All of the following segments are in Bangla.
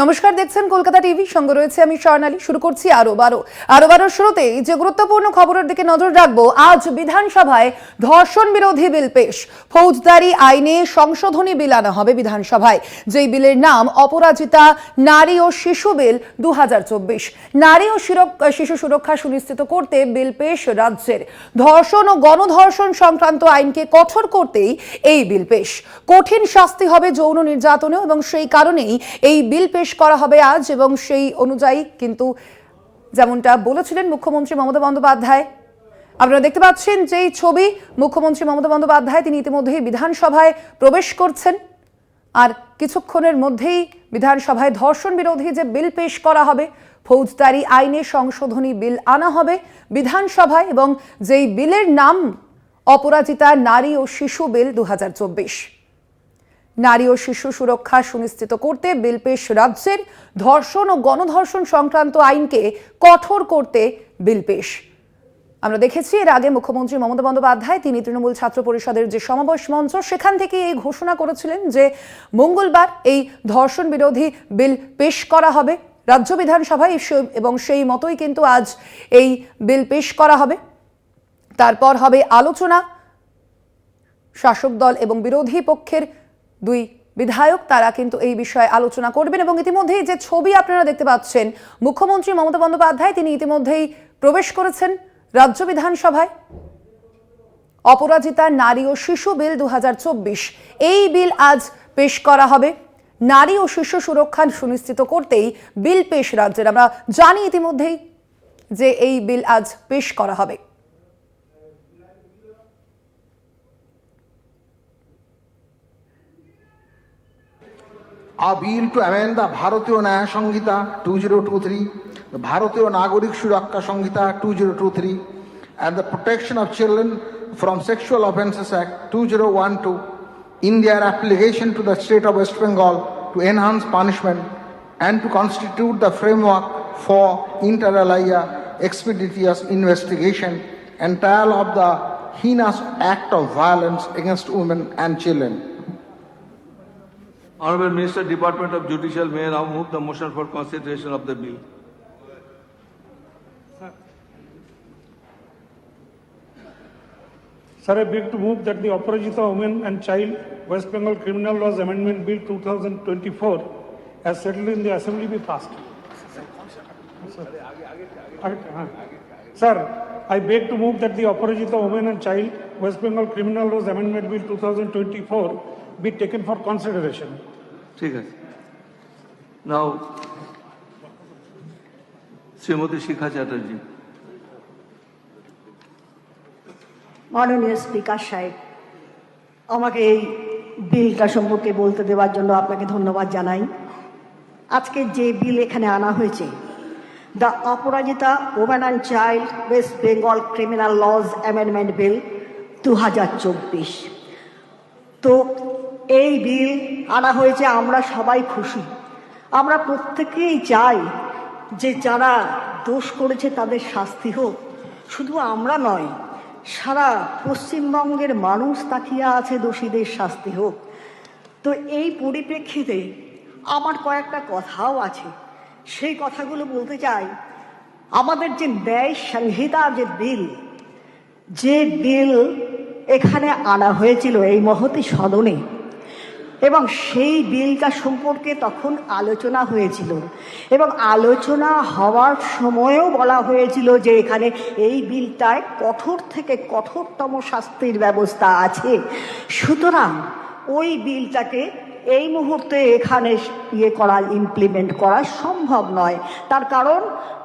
নমস্কার, দেখছেন কলকাতা টিভি। সঙ্গে রয়েছে আমি স্বর্ণালী। শুরু করছি আরও বারো। আরও বারোর শুরুতেই যে গুরুত্বপূর্ণ খবরের দিকে নজর রাখব, আজ বিধানসভায় ধর্ষণ বিরোধী বিল পেশ। ফৌজদারি আইনে সংশোধনী বিল আনা হবে বিধানসভায়। যেই বিলের নাম অপরাজিতা নারী ও শিশু বিল দুহাজার চব্বিশ। নারী ও শিশু সুরক্ষা সুনিশ্চিত করতে বিল পেশ রাজ্যের। ধর্ষণ ও গণধর্ষণ সংক্রান্ত আইনকে কঠোর করতেই এই বিল পেশ। কঠিন শাস্তি হবে যৌন নির্যাতনেও এবং সেই কারণেই এই বিল পেশ করা হবে আজ এবং সেই অনুযায়ী কিন্তু যেমনটা বলেছিলেন মুখ্যমন্ত্রী মমতা বন্দ্যোপাধ্যায়, আপনারা দেখতে পাচ্ছেন যেই ছবি মুখ্যমন্ত্রী মমতা বন্দ্যোপাধ্যায় তিনি ইতিমধ্যেই বিধানসভায় প্রবেশ করছেন। আর কিছুক্ষণের মধ্যেই বিধানসভায় ধর্ষণ বিরোধী যে বিল পেশ করা হবে, ফৌজদারি আইনে সংশোধনী বিল আনা হবে বিধানসভায় এবং যেই বিলের নাম, অপরাজিতা নারী ও শিশু বিল দু হাজার চব্বিশ। নারী ও শিশু সুরক্ষা সুনিশ্চিত করতে বিল পেশ রাজ্যের ধর্ষণ ও গণধর্ষণ সংক্রান্ত আইনকে কঠোর করতে বিল পেশ। আমরা দেখেছি, এর আগে মুখ্যমন্ত্রী মমতা বন্দ্যোপাধ্যায়, তিনি তৃণমূল ছাত্র পরিষদের যে সমাবেশ মঞ্চ, সেখান থেকে এই ঘোষণা করেছিলেন যে মঙ্গলবার এই ধর্ষণ বিরোধী বিল পেশ করা হবে। রাজ্য বিধানসভায় এবং সেই মতোই কিন্তু আজ এই বিল পেশ করা হবে। তারপর হবে আলোচনা। শাসক দল এবং বিরোধী পক্ষের দুই বিধায়ক তারা কিন্তু এই বিষয়ে আলোচনা করবেন এবং ইতিমধ্যেই যে ছবি আপনারা দেখতে পাচ্ছেন, মুখ্যমন্ত্রী মমতা বন্দ্যোপাধ্যায় তিনি ইতিমধ্যেই প্রবেশ করেছেন রাজ্য বিধানসভায়। অপরাজিতা নারী ও শিশু বিল দু হাজার চব্বিশ, এই বিল আজ পেশ করা হবে। নারী ও শিশু সুরক্ষা সুনিশ্চিত করতেই বিল পেশ রাজ্যের। আমরা জানি ইতিমধ্যেই যে এই বিল আজ পেশ করা হবে। A bill to amend the Bharatiya Nyaya Sanghita 2023, the Bharatiya Nagarik Surakha Sanghita 2023, and the Protection of Children from Sexual Offences Act 2012 in their application to the state of West Bengal to enhance punishment and to constitute the framework for inter alia expeditious investigation and trial of the heinous act of violence against women and children. Honorable Minister, Department of Judicial, may I now move the motion for consideration of the bill. Sir, I beg to move that the Aparajita Women and Child West Bengal Criminal Laws Amendment Bill 2024 as settled in the Assembly be passed. Sir, I beg to move that the Aparajita Women and Child West Bengal Criminal Laws Amendment Bill 2024 be taken for consideration. ঠিক আছে। নাও শ্রীমতী শিখা চ্যাটার্জি। মাননীয় স্পিকার সাহেব আমাকে এই বিলটা সম্পর্কে বলতে দেওয়ার জন্য আপনাকে ধন্যবাদ জানাই। আজকে যে বিল এখানে আনা হয়েছে the Aparajita women and child West Bengal criminal laws amendment bill দু হাজার চব্বিশ। তো এই বিল আনা হয়েছে, আমরা সবাই খুশি। আমরা প্রত্যেকেই চাই যে যারা দোষ করেছে তাদের শাস্তি হোক। শুধু আমরা নয়, সারা পশ্চিমবঙ্গের মানুষ তাকিয়ে আছে দোষীদের শাস্তি হোক। তো এই পরিপ্রেক্ষিতে আমার কয়েকটা কথাও আছে। সেই কথাগুলো বলতে চাই, আমাদের যে ন্যায় সংহিতা যে বিল যে বিল এখানে আনা হয়েছিল এই মহতি সদনে এবং সেই বিলটা সম্পর্কে তখন আলোচনা হয়েছিল। এবং আলোচনা হওয়ার সময়ও বলা হয়েছিল যে এখানে এই বিলটায় কঠোর থেকে কঠোরতম শাস্তির ব্যবস্থা আছে। সুতরাং ওই বিলটাকে এই মুহূর্তে এখানে ইয়ে করা ইমপ্লিমেন্ট করা সম্ভব নয়। তার কারণ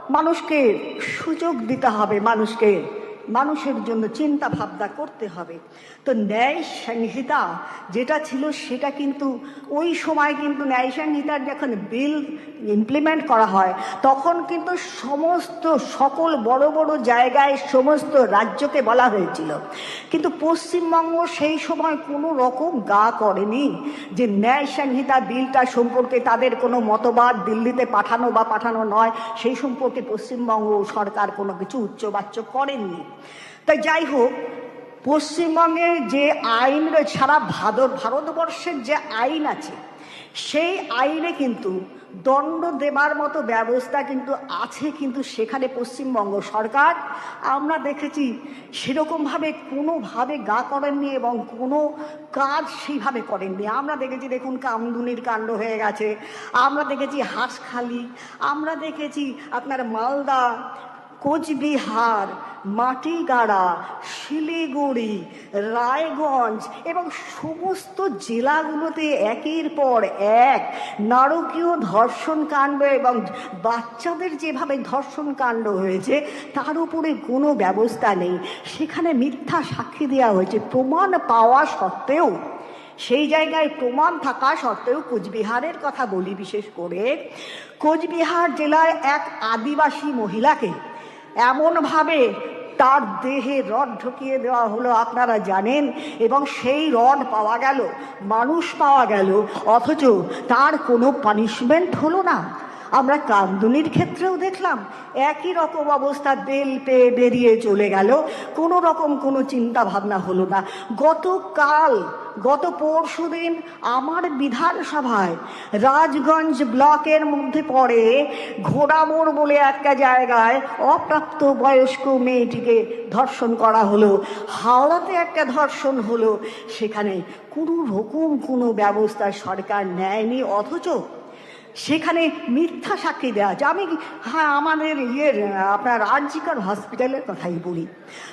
মানুষকে সুযোগ দিতে হবে, মানুষকে মানুষের জন্য চিন্তা ভাবনা করতে হবে। তো ন্যায় সংহিতা যেটা ছিল সেটা কিন্তু ওই সময় কিন্তু ন্যায় সংহিতার যখন বিল ইমপ্লিমেন্ট করা হয়, তখন কিন্তু সমস্ত সকল বড় বড় জায়গায় সমস্ত রাজ্যকে বলা হয়েছিল। কিন্তু পশ্চিমবঙ্গ সেই সময় কোনো রকম গা করেনি যে ন্যায় সংহিতা বিলটা সম্পর্কে তাদের কোনো মতবাদ দিল্লিতে পাঠানো বা পাঠানো নয়। সেই সম্পর্কে পশ্চিমবঙ্গ সরকার কোনো কিছু উচ্চবাচ্য করেননি। তাই যাই হোক, পশ্চিমবঙ্গে যে আইন রয়েছে সারা ভারত ভারতবর্ষের যে আইন আছে, সেই আইনে কিন্তু দণ্ড দেবার মতো ব্যবস্থা কিন্তু আছে কিন্তু সেখানে পশ্চিমবঙ্গ সরকার। আমরা দেখেছি সেরকমভাবে কোনোভাবে গা করেননি এবং কোনো কাজ সেইভাবে করেননি। আমরা দেখেছি দেখুন কামদুনির কাণ্ড হয়ে গেছে, আমরা দেখেছি হাঁসখালি, আমরা দেখেছি আপনার মালদা কোচবিহার, মাটিগাড়া, শিলিগুড়ি, রায়গঞ্জ এবং সমস্ত জেলাগুলোতে একের পর এক নারকীয় ধর্ষণ কাণ্ড এবং বাচ্চাদের যেভাবে ধর্ষণ কাণ্ড হয়েছে, তার উপরে কোনো ব্যবস্থা নেই। সেখানে মিথ্যা সাক্ষী দেওয়া হয়েছে। প্রমাণ পাওয়া সত্ত্বেও, সেই জায়গায় প্রমাণ থাকা সত্ত্বেও কোচবিহারের কথা বলি বিশেষ করে, কোচবিহার জেলায় এক আদিবাসী মহিলাকে এমনভাবে তার দেহে রড ঢুকিয়ে দেওয়া হলো, আপনারা জানেন, এবং সেই রড পাওয়া গেল, মানুষ পাওয়া গেল, অথচ তার কোনো পানিশমেন্ট হলো না। আমরা কামদুনির ক্ষেত্রেও দেখলাম, একই রকম অবস্থা, বেল পেয়ে বেরিয়ে চলে গেল, কোনো রকম কোনো চিন্তা ভাবনা হলো না। গতকাল গত পরশু দিন আমার বিধানসভায় রাজগঞ্জ ব্লকের মধ্যে পড়ে ঘোড়ামোড় বলে একটা জায়গায় অপ্রাপ্ত বয়স্ক মেয়েটিকে ধর্ষণ করা হলো। হাওড়াতে একটা ধর্ষণ হলো। সেখানে কোনো রকম কোনো ব্যবস্থা সরকার নেয়নি, অথচ সেখানে মিথ্যা সাক্ষী দেওয়া আছে। আমি হ্যাঁ আমাদের ইয়ের, আপনার আর্জিকার হসপিটালের কথাই বলি।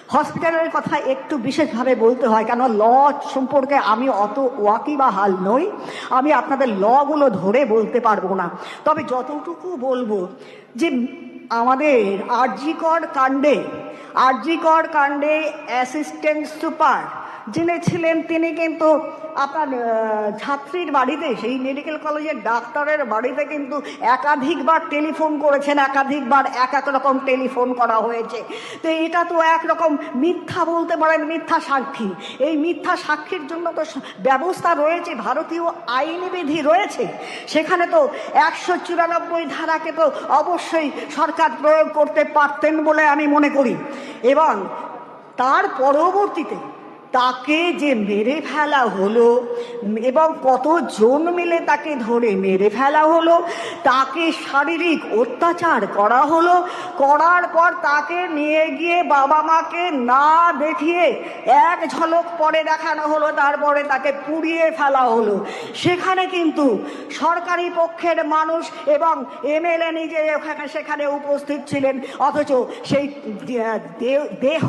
হসপিটালের কথা একটু বিশেষভাবে বলতে হয়, কেন ল সম্পর্কে আমি অত ওয়াকিবাহাল নই। আমি আপনাদের লগুলো ধরে বলতে পারব না। তবে যতটুকু বলব যে আমাদের আর্জিকর কাণ্ডে আর্জিকর কাণ্ডে অ্যাসিস্ট্যান্ট সুপার যিনি ছিলেন তিনি কিন্তু আপনার ছাত্রীর বাড়িতে, সেই মেডিকেল কলেজের ডাক্তারের বাড়িতে কিন্তু একাধিকবার টেলিফোন করেছেন, একাধিকবার এক এক রকম টেলিফোন করা হয়েছে। তো এটা তো একরকম মিথ্যা বলতে পারেন, মিথ্যা সাক্ষী। এই মিথ্যা সাক্ষীর জন্য তো ব্যবস্থা রয়েছে, ভারতীয় আইনি বিধি রয়েছে। সেখানে তো একশো চুরানব্বই ধারাকে তো অবশ্যই সরকার প্রয়োগ করতে পারতেন বলে আমি মনে করি। এবং তার পরবর্তীতে তাকে যে মেরে ফেলা হলো এবং কতজন মিলে তাকে ধরে মেরে ফেলা হলো, তাকে শারীরিক অত্যাচার করা হলো, করার পর তাকে নিয়ে গিয়ে বাবা মাকে না দেখিয়ে এক ঝলক পরে দেখানো হলো, তারপরে তাকে পুড়িয়ে ফেলা হলো। সেখানে কিন্তু সরকারি পক্ষের মানুষ এবং এমএলএ নিজে ওখানে সেখানে উপস্থিত ছিলেন, অথচ সেই দেহ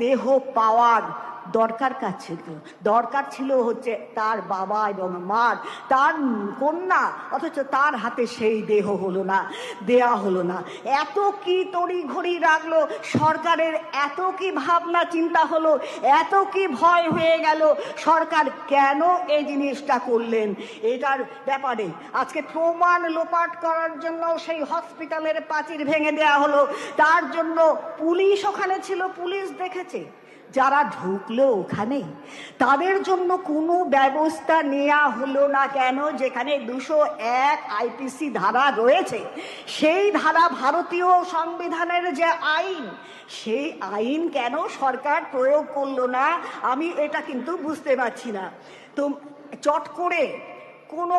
দেহ পাওয়ার দরকার কাজ ছিল? দরকার ছিল হচ্ছে তার বাবা এবং মার, তার কন্যা, অথচ তার হাতে সেই দেহ হলো না, দেয়া হলো না। এত কি তড়ি ঘড়ি রাখল? সরকারের এত কি ভাবনা চিন্তা হলো? এত কি ভয় হয়ে গেল? সরকার কেন এই জিনিসটা করলেন? এটার ব্যাপারে আজকে প্রমাণ লোপাট করার জন্য সেই হসপিটালের প্রাচীর ভেঙে দেয়া হলো। তার জন্য পুলিশ ওখানে ছিল, পুলিশ দেখেছে। যারা ঢুকলো ওখানে, তাদের জন্য কোনো ব্যবস্থা নেওয়া হলো না কেন? যেখানে দুশো এক আইপিসি ধারা রয়েছে, সেই ধারা ভারতীয় সংবিধানের যে আইন, সেই আইন কেন সরকার প্রয়োগ করল না? আমি এটা কিন্তু বুঝতে পারছি না। তো চট করে কোনো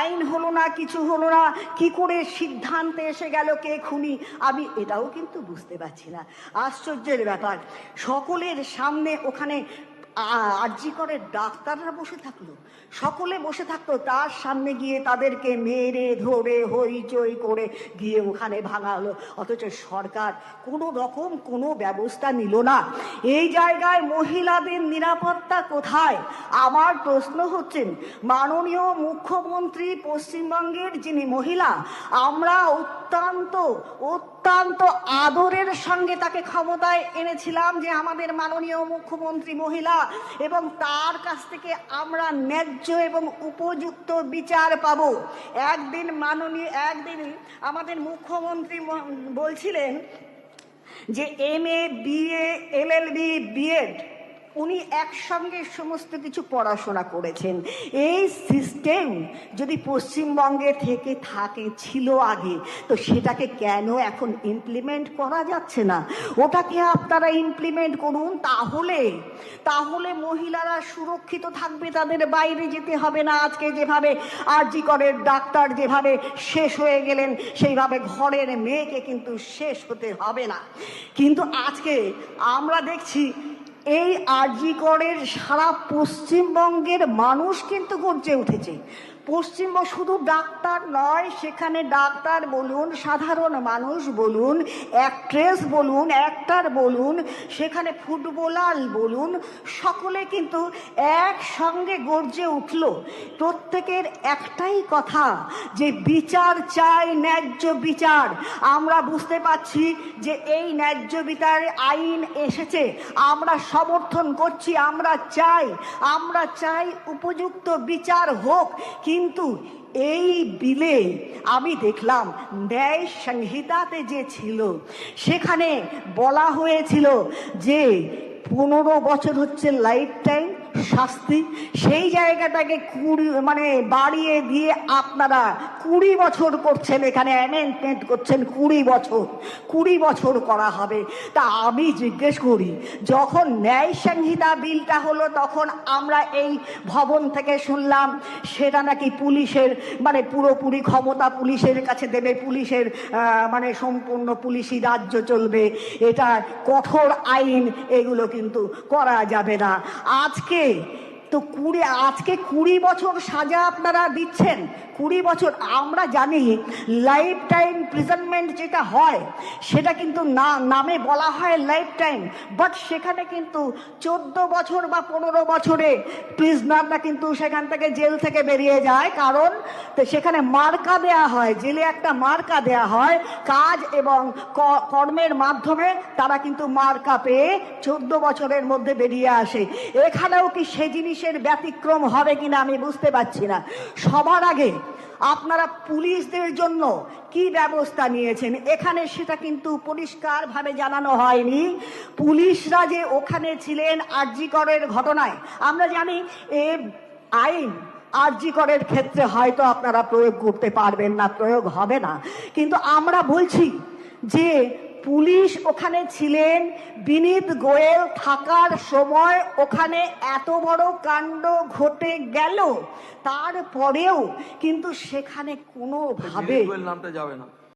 আইন হলো না, কিছু হলো না, কি করে সিদ্ধান্তে এসে গেল কে খুনি, আমি এটাও কিন্তু বুঝতে পারছি না। আশ্চর্যের ব্যাপার, সকলের সামনে ওখানে আর্জি করে ডাক্তাররা বসে থাকল। সকলে বসে থাকতো তার সামনে গিয়ে তাদেরকে মেরে ধরে, হইচই করে গিয়ে ওখানে ভাঙা হলো অথচ সরকার কোনো রকম কোনো ব্যবস্থা নিল না। এই জায়গায় মহিলাদের নিরাপত্তা কোথায়? আমার প্রশ্ন হচ্ছেন মাননীয় মুখ্যমন্ত্রী পশ্চিমবঙ্গের যিনি মহিলা, আমরা অত্যন্ত অত্যন্ত আদরের সঙ্গে তাকে ক্ষমতায় এনেছিলাম যে আমাদের মাননীয় মুখ্যমন্ত্রী মহিলা, এবং তার কাছ থেকে আমরা ন্যায্য এবং উপযুক্ত বিচার পাব। একদিন মাননীয়, একদিন আমাদের মুখ্যমন্ত্রী বলছিলেন যে M A BA B BEd উনি একসঙ্গে সমস্ত কিছু পড়াশোনা করেছেন। এই সিস্টেম যদি পশ্চিমবঙ্গে থেকে থাকে, ছিল আগে, তো সেটাকে কেন এখন ইমপ্লিমেন্ট করা যাচ্ছে না? ওটাকে আপনারা ইমপ্লিমেন্ট করুন তাহলে। তাহলে মহিলারা সুরক্ষিত থাকবে, তাদের বাইরে যেতে হবে না। আজকে যেভাবে আরজি করের ডাক্তার যেভাবে শেষ হয়ে গেলেন, সেইভাবে ঘরের মেয়েকে কিন্তু শেষ হতে হবে না। কিন্তু আজকে আমরা দেখছি এই আরজি করের সারা পশ্চিমবঙ্গের মানুষ কিন্তু গর্জে উঠেছে। পশ্চিমবঙ্গ শুধু ডাক্তার নয়, সেখানে ডাক্তার বলুন, সাধারণ মানুষ বলুন অ্যাক্ট্রেস বলুন অ্যাক্টার বলুন, সেখানে ফুটবলার বলুন, সকলে কিন্তু একসঙ্গে গর্জে উঠল। প্রত্যেকের একটাই কথা যে বিচার চাই ন্যায্য বিচার। আমরা বুঝতে পারছি যে এই ন্যায্য বিচারে আইন এসেছে। আমরা সমর্থন করছি, আমরা চাই আমরা চাই উপযুক্ত বিচার হোক। কিন্তু এই বিলে আমি দেখলাম ন্যায় সংহিতাতে যে ছিল, সেখানে বলা হয়েছিল যে পনেরো বছর হচ্ছে লাইফ টাইম শাস্তি, সেই জায়গাটাকে কুড়ি মানে বাড়িয়ে দিয়ে আপনারা কুড়ি বছর করছেন, এখানে অ্যামেন্ডমেন্ট করছেন কুড়ি বছর। কুড়ি বছর করা হবে। তা আমি জিজ্ঞেস করি, যখন ন্যায় সংহিতা বিলটা হলো, তখন আমরা এই ভবন থেকে শুনলাম, সেটা নাকি পুলিশের মানে পুরোপুরি ক্ষমতা পুলিশের কাছে দেবে, পুলিশের মানে সম্পূর্ণ পুলিশি রাজ্য চলবে। এটা কঠোর আইন, এগুলো কিন্তু করা যাবে না। আজকে তো কুড়ি, আজকে কুড়ি বছর সাজা আপনারা দিচ্ছেন। কুড়ি বছর আমরা জানি লাইফ টাইম প্রিজনমেন্ট যেটা হয়, সেটা কিন্তু না, নামে বলা হয় লাইফ টাইম বাট সেখানে কিন্তু চোদ্দ বছর বা পনেরো বছরে প্রিজনাররা কিন্তু সেখান থেকে জেল থেকে বেরিয়ে যায়। কারণ তো সেখানে মার্কা দেয়া হয়, জেলে একটা মার্কা দেয়া হয়, কাজ এবং কর্মের মাধ্যমে তারা কিন্তু মার্কা পেয়ে চোদ্দ বছরের মধ্যে বেরিয়ে আসে। এখানেও কি সে জিনিসের ব্যতিক্রম হবে কিনা আমি বুঝতে পারছি না। সবার আগে আপনারা পুলিশদের জন্য কি ব্যবস্থা নিয়েছেন? এখানে সেটা কিন্তু পরিষ্কারভাবে জানানো হয়নি। পুলিশরা যে ওখানে ছিলেন আরজিকরের ঘটনায়, আমরা জানি এ আইন আরজি করের ক্ষেত্রে হয়তো আপনারা প্রয়োগ করতে পারবেন না, প্রয়োগ হবে না। কিন্তু আমরা বলছি যে পুলিশ ওখানে ছিলেন, বিনীত গোয়েল থাকার সময় ওখানে এত বড় কাণ্ড ঘটে গেল, তারপরেও কিন্তু সেখানে কোনোভাবে নামটা যাবে না।